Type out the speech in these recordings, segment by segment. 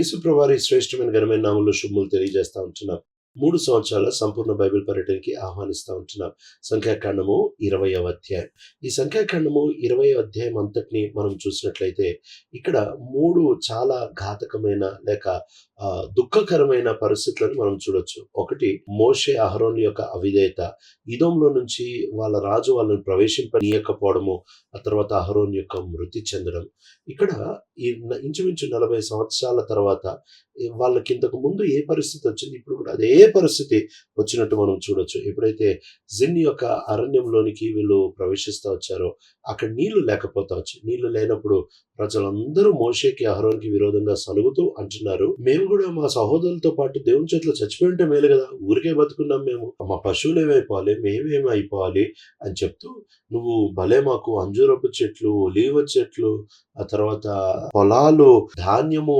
యేసుప్రవారి శ్రేష్టమైన ఘనమైన నామంలో శుభములు తెలియజేస్తా ఉంటున్నాం. మూడు సంవత్సరాల సంపూర్ణ బైబిల్ పర్యటనకి ఆహ్వానిస్తూ ఉంటున్నాం. సంఖ్యాకాండము ఇరవయవ అధ్యాయం. ఈ సంఖ్యాకాండము ఇరవై అధ్యాయం అంతటిని మనం చూసినట్లయితే ఇక్కడ మూడు చాలా ఘాతకమైన లేక దుఃఖకరమైన పరిస్థితులను మనం చూడొచ్చు. ఒకటి మోషే అహరోన్ యొక్క అవిధేయత. ఇదంలో నుంచి వాళ్ళ రాజు వాళ్ళని ప్రవేశింపనీయకపోవడము ఆ తర్వాత అహరోన్ యొక్క మృతి చెందడం. ఇక్కడ ఈ ఇంచుమించు నలభై సంవత్సరాల తర్వాత వాళ్ళకి ఇంతకు ముందు ఏ పరిస్థితి వచ్చింది? ఇప్పుడు కూడా అదే పరిస్థితి వచ్చినట్టు మనం చూడొచ్చు. ఎప్పుడైతే జిన్ యొక్క అరణ్యంలోనికి వీళ్ళు ప్రవేశిస్తూ వచ్చారో అక్కడ నీళ్ళు లేకపోతా వచ్చాయి నీళ్ళు లేనప్పుడు ప్రజలందరూ మోషేకి అహరోన్కి విరోధంగా సలుగుతూ అంటున్నారు. మేము కూడా మా సహోదరులతో పాటు దేవుని చేతిలో చచ్చిపోయి ఉంటే మేలు కదా? ఊరికే బతుకున్నాం మేము. మా పశువులు ఏమైపోవాలి? మేమేమి అయిపోవాలి అని చెప్తూ నువ్వు భలే మాకు అంజూరపు చెట్లు ఒలీవ చెట్లు ఆ తర్వాత పొలాలు ధాన్యము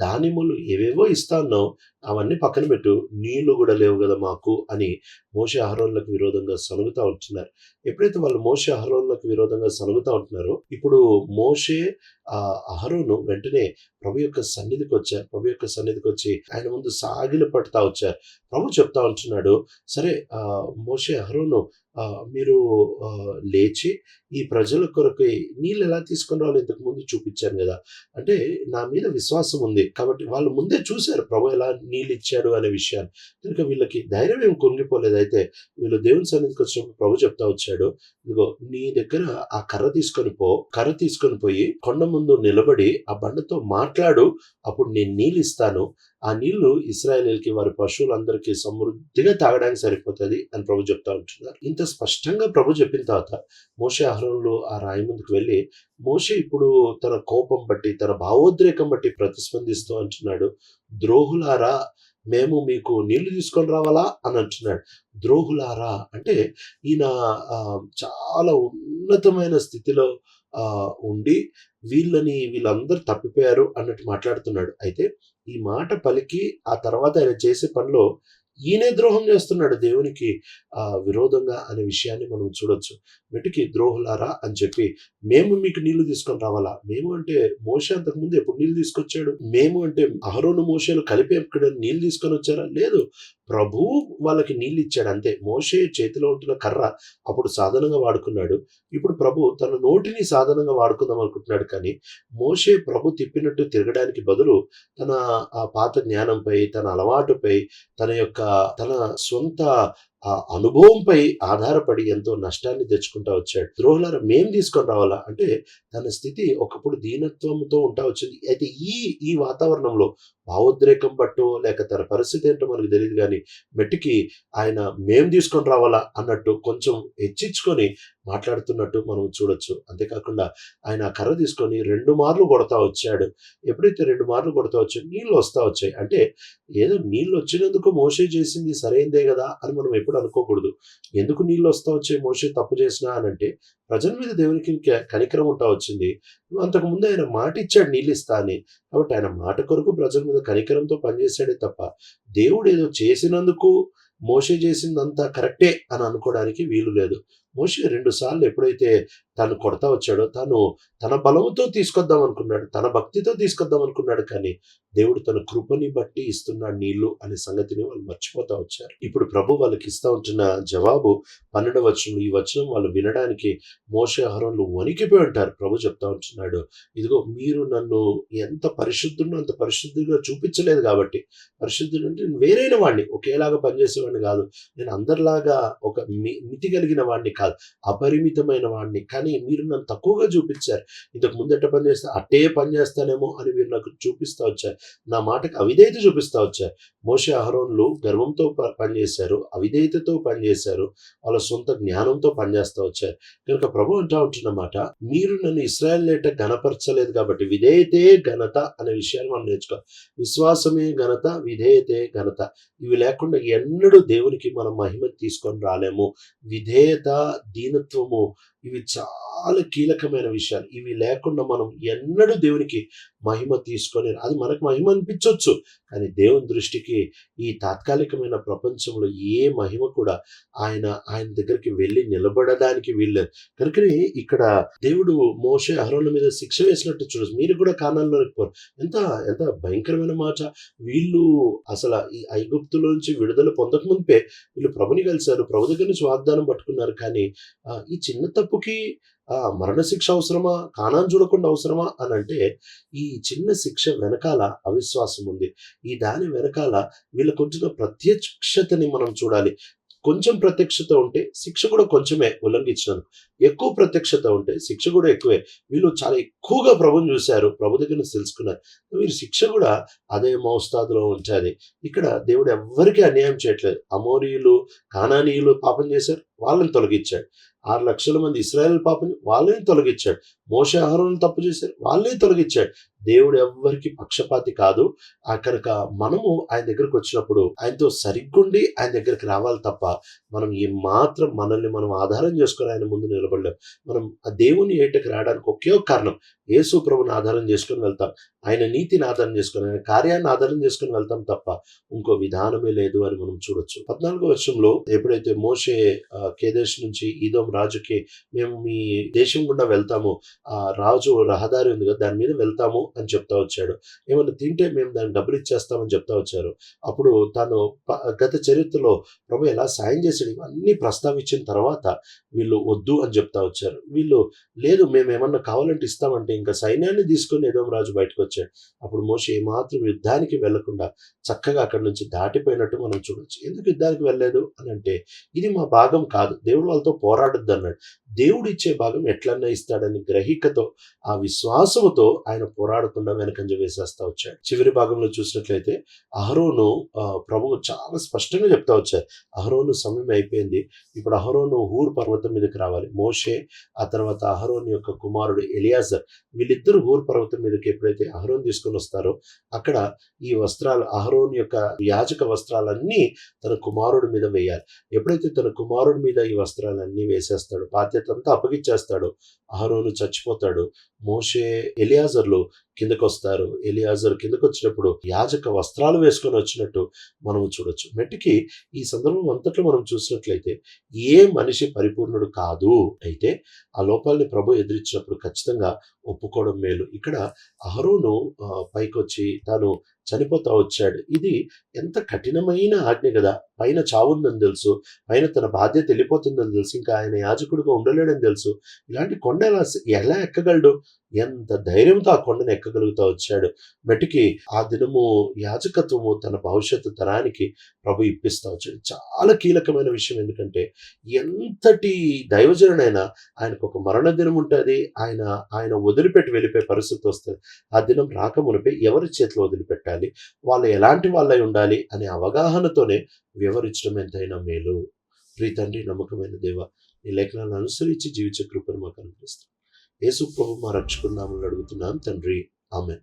దానిములు ఏవేవో ఇస్తాన్నావు అవన్నీ పక్కన పెట్టు. నీళ్ళు కూడా లేవు కదా మాకు అని మోసే అహరోన్లకు విరోధంగా సనుగుతా ఉంటున్నారు. ఎప్పుడైతే వాళ్ళు మోసే అహరోన్లకు విరోధంగా సనుగుతా ఉంటున్నారో ఇప్పుడు మోషే ఆ అహరోను వెంటనే ప్రభు యొక్క సన్నిధికి వచ్చారు. ప్రభు యొక్క సన్నిధికి వచ్చి ఆయన ముందు సాగిలు పడుతా వచ్చారు. ప్రభు చెప్తా ఉంటున్నాడు సరే ఆ మోషే అహరోను మీరు లేచి ఈ ప్రజల కొరకు నీళ్ళు ఎలా తీసుకుని రావాలో ఇంతకు ముందు చూపించాను కదా. అంటే నా మీద విశ్వాసం ఉంది. కాబట్టి వాళ్ళు ముందే చూశారు ప్రభు ఎలా నీళ్ళు ఇచ్చాడు అనే విషయాన్ని. కనుక వీళ్ళకి ధైర్యం ఏం కుంగిపోలేదు అయితే వీళ్ళు దేవుని సన్నిధికి వచ్చినప్పుడు ప్రభు చెప్తా వచ్చాడు. ఇదిగో నీ దగ్గర ఆ కర్ర తీసుకొని పో కర్ర తీసుకొని పోయి కొండ ముందు నిలబడి ఆ బండతో మాట్లాడు. అప్పుడు నేను నీళ్ళు ఇస్తాను. ఆ నీళ్ళు ఇస్రాయలీలకి వారి పశువులందరికీ సమృద్ధిగా తాగడానికి సరిపోతుంది అని ప్రభు చెప్తా ఉంటున్నారు. ఇంత స్పష్టంగా ప్రభు చెప్పిన తర్వాత మోషే ఆహారంలో ఆ రాయి ముందుకు వెళ్ళి మోషే ఇప్పుడు తన కోపం బట్టి తన భావోద్రేకం బట్టి ప్రతిస్పందిస్తూ అంటున్నాడు. ద్రోహులారా మేము మీకు నీళ్ళు తీసుకొని రావాలా? అని అంటున్నాడు. ద్రోహులారా? అంటే ఈయన ఆ, చాలా ఉన్నతమైన స్థితిలో ఆ, ఉండి వీళ్ళని వీళ్ళందరూ తప్పిపోయారు అన్నట్టు మాట్లాడుతున్నాడు. అయితే ఈ మాట పలికి ఆ తర్వాత ఆయన చేసే పనిలో ఈయనే ద్రోహం చేస్తున్నాడు దేవునికి ఆ విరోధంగా అనే విషయాన్ని మనం చూడొచ్చు. వెటికి ద్రోహులారా అని చెప్పి మేము మీకు నీళ్ళు తీసుకొని రావాలా? మేము అంటే మోస అంతకు ముందు ఎప్పుడు నీళ్ళు తీసుకొచ్చాడు? మేము అంటే అహరోను మోసలు కలిపి ఎక్కడ నీళ్ళు తీసుకొని వచ్చారా? లేదు. ప్రభు వాళ్ళకి నీళ్ళు ఇచ్చాడు అంతే. మోషే చేతిలో ఉంటున్న కర్ర అప్పుడు సాధనంగా వాడుకున్నాడు. ఇప్పుడు ప్రభు తన నోటిని సాధనంగా వాడుకుందాం అనుకుంటున్నాడు కానీ మోషే ప్రభు తిప్పినట్టు తిరగడానికి బదులు తన ఆ పాత జ్ఞానంపై తన అలవాటుపై తన యొక్క తన సొంత ఆ అనుభవంపై ఆధారపడి ఎంతో నష్టాన్ని తెచ్చుకుంటా వచ్చాడు. ద్రోహులారా మేం తీసుకొని రావాలా? అంటే తన స్థితి ఒకప్పుడు దీనత్వంతో ఉంటా వచ్చింది. అయితే ఈ ఈ వాతావరణంలో భావోద్రేకం పట్టో లేక తన పరిస్థితి ఏంటో మనకు తెలియదు కానీ మెట్టికి ఆయన మేం తీసుకొని రావాలా అన్నట్టు కొంచెం హెచ్చించుకొని మాట్లాడుతున్నట్టు మనం చూడొచ్చు. అంతేకాకుండా ఆయన ఆ కర్ర తీసుకొని రెండు మార్లు కొడతా వచ్చాడు. ఎప్పుడైతే రెండు మార్లు కొడతా వచ్చాయి నీళ్ళు వస్తా వచ్చాయి. అంటే ఏదో నీళ్ళు వచ్చినందుకు మోసే చేసింది సరైందే కదా అని మనం ఎప్పుడు అనుకోకూడదు. ఎందుకు నీళ్ళు వస్తా వచ్చాయి? మోసే తప్పు చేసినా అని అంటే ప్రజల మీద దేవునికి ఇంకా కనికరం ఉంటా వచ్చింది. అంతకు ముందు ఆయన మాట ఇచ్చాడు నీళ్ళు ఇస్తా అని. కాబట్టి ఆయన మాట కొరకు ప్రజల మీద కనికరంతో పనిచేశాడే తప్ప దేవుడు ఏదో చేసినందుకు మోషే చేసిందంతా కరెక్టే అని అనుకోవడానికి వీలు లేదు. మోషే రెండు సార్లు ఎప్పుడైతే తను కొడతా వచ్చాడో తను తన బలముతో తీసుకొద్దాం అనుకున్నాడు తన భక్తితో తీసుకొద్దాం అనుకున్నాడు కానీ దేవుడు తన కృపని బట్టి ఇస్తున్నాడు నీళ్ళు అనే సంగతిని వాళ్ళు మర్చిపోతా వచ్చారు. ఇప్పుడు ప్రభు వాళ్ళకి ఇస్తా ఉంటున్న జవాబు పన్నెండు వచనం ఈ వచనం వాళ్ళు వినడానికి మోసే ఆహారంలో వణికిపోయి ఉంటారు. ప్రభు చెప్తా ఉంటున్నాడు ఇదిగో మీరు నన్ను ఎంత పరిశుద్ధుడు అంత పరిశుద్ధిగా చూపించలేదు కాబట్టి పరిశుద్ధుడు అంటే నేను వేరైన వాడిని ఒకేలాగా పనిచేసేవాడిని కాదు నేను అందరిలాగా ఒక మి- మితి కలిగిన వాడిని కాదు అపరిమితమైన వాడిని కానీ మీరు నన్ను తక్కువగా చూపించారు. ఇంతకు ముందు పని చేస్తే అట్టే పని చేస్తానేమో అని మీరు నాకు చూపిస్తా వచ్చారు. నా మాటకు అవిధేయత చూపిస్తా వచ్చారు. మోషే అహరోన్లు గర్వంతో ప- పనిచేశారు అవిధేయతతో పనిచేశారు వాళ్ళ సొంత జ్ఞానంతో పనిచేస్తా వచ్చారు. కనుక ప్రభు అంటా ఉంటున్నమాట మీరు నన్ను ఇస్రాయల్ లేట ఘనపరచలేదు కాబట్టి విధేయతే ఘనత అనే విషయాన్ని మనం నేర్చుకోవాలి విశ్వాసమే ఘనత విధేయతే ఘనత. ఇవి లేకుండా ఎన్నడూ దేవునికి మనం మహిమ తీసుకొని రాలేము. విధేయత దీనత్వము ఇవి చాలా కీలకమైన విషయాలు. ఇవి లేకుండా మనం ఎన్నడూ దేవునికి మహిమ తీసుకొని అది మనకు మహిమ అనిపించవచ్చు కానీ దేవుని దృష్టికి ఈ తాత్కాలికమైన ప్రపంచంలో ఏ మహిమ కూడా ఆయన ఆయన దగ్గరికి వెళ్ళి నిలబడడానికి వీల్లేదు. కనుకనే ఇక్కడ దేవుడు మోసే అహరోల మీద శిక్ష వేసినట్టు చూడచ్చు. మీరు కూడా కానాల్లోనికి పోరు. ఎంత ఎంత భయంకరమైన మాట. వీళ్ళు అసలు ఈ ఐగుప్తుల నుంచి విడుదల పొందక ముందే వీళ్ళు ప్రభుని కలిశారు. ప్రభు దగ్గర నుంచి వాగ్దానం పట్టుకున్నారు. కానీ ఈ చిన్న తప్పుకి ఆ, మరణశిక్ష అవసరమా? కానాన్ని చూడకుండా అవసరమా? అని అంటే ఈ చిన్న శిక్ష వెనకాల అవిశ్వాసం ఉంది. ఈ దాని వెనకాల వీళ్ళకుంటున్న ప్రత్యక్షతని మనం చూడాలి. కొంచెం ప్రత్యక్షత ఉంటే శిక్ష కూడా కొంచెమే ఉల్లంఘించినారు. ఎక్కువ ప్రత్యక్షత ఉంటే శిక్ష కూడా ఎక్కువే. వీళ్ళు చాలా ఎక్కువగా ప్రభుని చూశారు. ప్రభు దగ్గర నుంచి తెలుసుకున్నారు. వీరి శిక్ష కూడా అదే మోస్తాదులో ఉంటుంది ఇక్కడ దేవుడు ఎవ్వరికీ అన్యాయం చేయట్లేదు. అమోరీయులు కానానీయులు పాపం చేశారు. వాళ్ళని తొలగించాడు. ఆరు లక్షల మంది ఇస్రాయల్ పాపని వాళ్ళని తొలగించాడు. మోస ఆహారం తప్పు చేశారు. వాళ్ళని తొలగించాడు. దేవుడు ఎవ్వరికి పక్షపాతి కాదు. అక్కడిక మనము ఆయన దగ్గరకు వచ్చినప్పుడు ఆయనతో సరిగ్గుండి ఆయన దగ్గరికి రావాలి తప్ప మనం ఏ మాత్రం మనల్ని మనం ఆధారం చేసుకుని ఆయన ముందు నిలబడలేం. మనం ఆ దేవుని ఏటకి రావడానికి ఒకే ఒక కారణం యేసు ప్రభుని ఆధారం చేసుకుని వెళ్తాం. ఆయన నీతిని ఆధారం చేసుకుని ఆయన కార్యాన్ని ఆధారం చేసుకుని వెళ్తాం తప్ప ఇంకో విధానమే లేదు అని మనం చూడొచ్చు. పద్నాలుగో వర్షంలో ఎప్పుడైతే మోషే కేదేశ్ నుంచి ఈదోం రాజుకి మేము మీ దేశం గుండా వెళ్తాము ఆ రాజు రహదారి ఉంది కదా దాని మీద వెళ్తాము అని చెప్తా వచ్చాడు. ఏమన్నా తింటే మేము దాన్ని డబ్బులు ఇచ్చేస్తామని చెప్తా వచ్చారు. అప్పుడు తను గత చరిత్రలో ప్రభు ఎలా సాయం చేశాడు ఇవన్నీ ప్రస్తావించిన తర్వాత వీళ్ళు వద్దు అని చెప్తా వచ్చారు. వీళ్ళు లేదు మేము ఏమన్నా కావాలంటే ఇస్తామంటే ఇంకా సైన్యాన్ని తీసుకొని ఏదో రాజు బయటకు వచ్చాడు. అప్పుడు మోషే ఏమాత్రం యుద్ధానికి వెళ్ళకుండా చక్కగా అక్కడి నుంచి దాటిపోయినట్టు మనం చూడొచ్చు. ఎందుకు యుద్ధానికి వెళ్ళలేదు? అని అంటే ఇది మా భాగం కాదు. దేవుడు వాళ్ళతో పోరాడొద్దు అన్నాడు. దేవుడు ఇచ్చే భాగం ఎట్లన్నా ఇస్తాడని గ్రహికతో ఆ విశ్వాసముతో ఆయన మాట్లాడకుండా వెనకంజ వేసేస్తా వచ్చాడు. చివరి భాగంలో చూసినట్లయితే అహరోను ప్రభువు చాలా స్పష్టంగా చెప్తా వచ్చారు. అహరోను సమయం అయిపోయింది. ఇప్పుడు అహరోను హూర్ పర్వతం మీదకి రావాలి. మోషే ఆ తర్వాత అహరోన్ యొక్క కుమారుడు ఎలియాజర్ వీళ్ళిద్దరు హూర్ పర్వతం మీదకి ఎప్పుడైతే అహరోన్ తీసుకొని వస్తారో అక్కడ ఈ వస్త్రాలు అహరోన్ యొక్క యాజక వస్త్రాలన్నీ తన కుమారుడి మీద వేయాలి. ఎప్పుడైతే తన కుమారుడి మీద ఈ వస్త్రాలన్నీ వేసేస్తాడు బాధ్యత అంతా అప్పగిచ్చేస్తాడు అహరోను చచ్చిపోతాడు. మోషే ఎలియాజర్లు కిందకు వస్తారు ఎలియాజర్ కిందకు వచ్చినప్పుడు యాజక వస్త్రాలు వేసుకొని వచ్చినట్టు మనం చూడొచ్చు. మెట్టికి ఈ సందర్భం అంతట్లో మనం చూసినట్లయితే ఏ మనిషి పరిపూర్ణుడు కాదు. అయితే ఆ లోపాలని ప్రభు ఎదిరించినప్పుడు ఖచ్చితంగా ఒప్పుకోవడం మేలు. ఇక్కడ అహరోను పైకొచ్చి తాను చనిపోతా వచ్చాడు. ఇది ఎంత కఠినమైన ఆజ్ఞ కదా! పైన చావుందని తెలుసు పైన తన బాధ్యత వెళ్ళిపోతుందని తెలుసు ఇంకా ఆయన యాజకుడిగా ఉండలేడని తెలుసు. ఇలాంటి కొండ ఎలా ఎలా ఎక్కగలడు? ఎంత ధైర్యంతో ఆ కొండను ఎక్కగలుగుతా వచ్చాడు? మెటికి ఆ దినము యాజకత్వము తన భవిష్యత్తు తరానికి ప్రభు ఇప్పిస్తా వచ్చాడు. చాలా కీలకమైన విషయం ఎందుకంటే ఎంతటి దైవజనుడైనా ఆయనకు ఒక మరణ దినం ఉంటుంది ఆయన ఆయన వదిలిపెట్టి వెళ్ళిపోయే పరిస్థితి వస్తుంది. ఆ దినం రాకమునిపై ఎవరి చేతిలో వదిలిపెట్టారు పెట్టాలి వాళ్ళు ఎలాంటి వాళ్ళై ఉండాలి అనే అవగాహనతోనే వివరించడం ఎంతైనా మేలు. ప్రీతండ్రి నమ్మకమైన దేవ ఈ లేఖనాలను అనుసరించి జీవించే కృపను మాకు అనుగ్రహిస్తాం. యేసు ప్రభు మా రక్షకున్నామని అడుగుతున్నాం. తండ్రి ఆమె